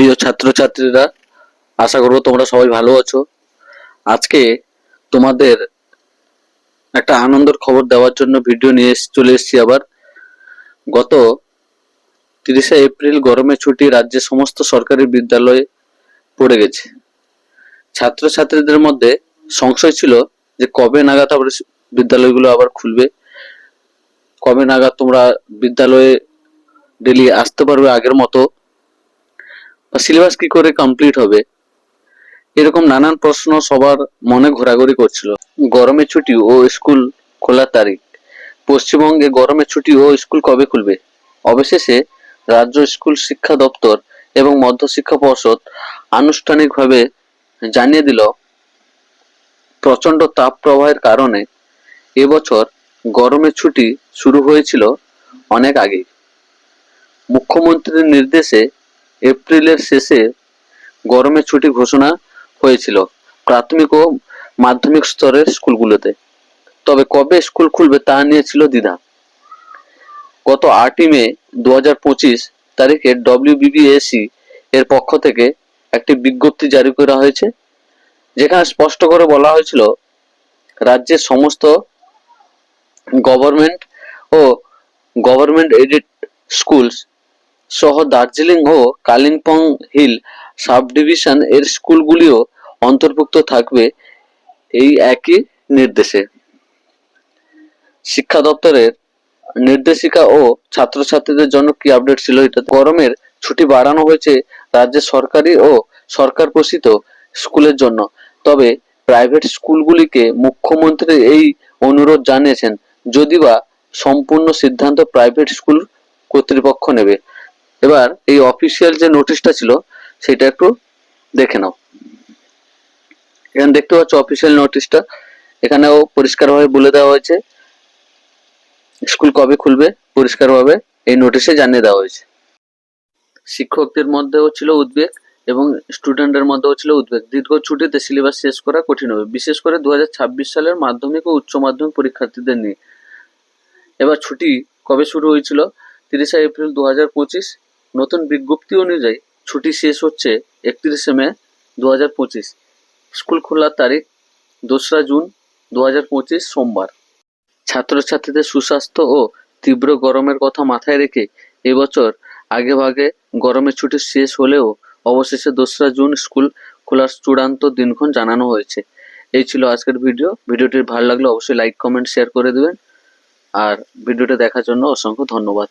প্রিয় ছাত্রছাত্রীরা, আশা করব তোমরা সবাই ভালো আছো। আজকে তোমাদের একটা আনন্দের খবর দেওয়ার জন্য ভিডিও নিয়ে চলে এসেছি আবার। গত তিরিশে এপ্রিল গরমের ছুটি রাজ্যের সমস্ত সরকারি বিদ্যালয়ে পড়ে গেছে। ছাত্রছাত্রীদের মধ্যে সংশয় ছিল যে কবে নাগাদ আবার বিদ্যালয়গুলো আবার খুলবে। কবে নাগাদ তোমরা বিদ্যালয়ে ডেলি আসতে পারবে আগের মতো সিলেবাস কি করে কমপ্লিট হবে? এরকম নানান প্রশ্ন সবার মনে ঘোরাঘুরি করছিল। গরমের ছুটি ও স্কুল খোলার তারিখ। পশ্চিমবঙ্গে গরমের ছুটি ও স্কুল কবে খুলবে? অবশেষে রাজ্য স্কুল শিক্ষা দপ্তর এবং মধ্যশিক্ষা পর্ষদ আনুষ্ঠানিকভাবে জানিয়ে দিল প্রচণ্ড তাপ প্রবাহের কারণে এবছর গরমের ছুটি শুরু হয়েছিল অনেক আগে মুখ্যমন্ত্রীর নির্দেশে এপ্রিলের শেষে গরমের ছুটি ঘোষণা হয়েছিল প্রাথমিক ও মাধ্যমিক স্তরের স্কুলগুলোতে। তবে কবে স্কুল খুলবে তা নিয়ে ছিল দ্বিধা। গত আটই মে দু হাজার পঁচিশ তারিখে ডব্লিউবিবিএসি এর পক্ষ থেকে একটি বিজ্ঞপ্তি জারি করা হয়েছে, যেখানে স্পষ্ট করে বলা হয়েছিল, রাজ্যের সমস্ত গভর্নমেন্ট ও গভর্নমেন্ট এডেড স্কুলস সহ দার্জিলিং ও কালিম্পং হিল সাব ডিভিশন এর স্কুলগুলিও অন্তর্ভুক্ত থাকবে এই একই নির্দেশে। শিক্ষা দপ্তরের নির্দেশিকা ও ছাত্রছাত্রীদের জন্য কি আপডেট ছিল এটা গরমের ছুটি বাড়ানো হয়েছে রাজ্যের সরকারি ও সরকার পোষিত স্কুলের জন্য। তবে প্রাইভেট স্কুলগুলিকে মুখ্যমন্ত্রী এই অনুরোধ জানিয়েছেন, যদিবা সম্পূর্ণ সিদ্ধান্ত প্রাইভেট স্কুল কর্তৃপক্ষ নেবে। এবার এই অফিসিয়াল যে নোটিশটা ছিল, সেটা একটু দেখে নাও। এখানে দেখতে পাচ্ছ অফিসিয়াল নোটিশটা এখানেও পরিষ্কারভাবে বলে দেওয়া হয়েছে। স্কুল কবে খুলবে, পরিষ্কারভাবে এই নোটিশে জানিয়ে দেওয়া হয়েছে। শিক্ষকদের মধ্যেও ছিল উদ্বেগ এবং স্টুডেন্টের মধ্যেও ছিল উদ্বেগ। দীর্ঘ ছুটিতে সিলেবাস শেষ করা কঠিন হবে, বিশেষ করে দু হাজার ছাব্বিশ সালের মাধ্যমিক ও উচ্চ মাধ্যমিক পরীক্ষার্থীদের নিয়ে। এবার ছুটি কবে শুরু হয়েছিল? তিরিশে এপ্রিল দু হাজার পঁচিশ নতুন বিজ্ঞপ্তি অনুযায়ী ছুটি শেষ হচ্ছে একত্রিশে মে দু হাজার পঁচিশ। স্কুল খোলার তারিখ দোসরা জুন দু হাজার পঁচিশ সোমবার। ছাত্রছাত্রীদের সুস্বাস্থ্য ও তীব্র গরমের কথা মাথায় রেখে এবছর আগে ভাগে গরমের ছুটি শেষ হলেও অবশেষে দোসরা জুন স্কুল খোলার চূড়ান্ত দিনক্ষণ জানানো হয়েছে। এই ছিল আজকের ভিডিও। ভিডিওটি ভালো লাগলে অবশ্যই লাইক, কমেন্ট, শেয়ার করে দেবেন। আর ভিডিওটা দেখার জন্য অসংখ্য ধন্যবাদ।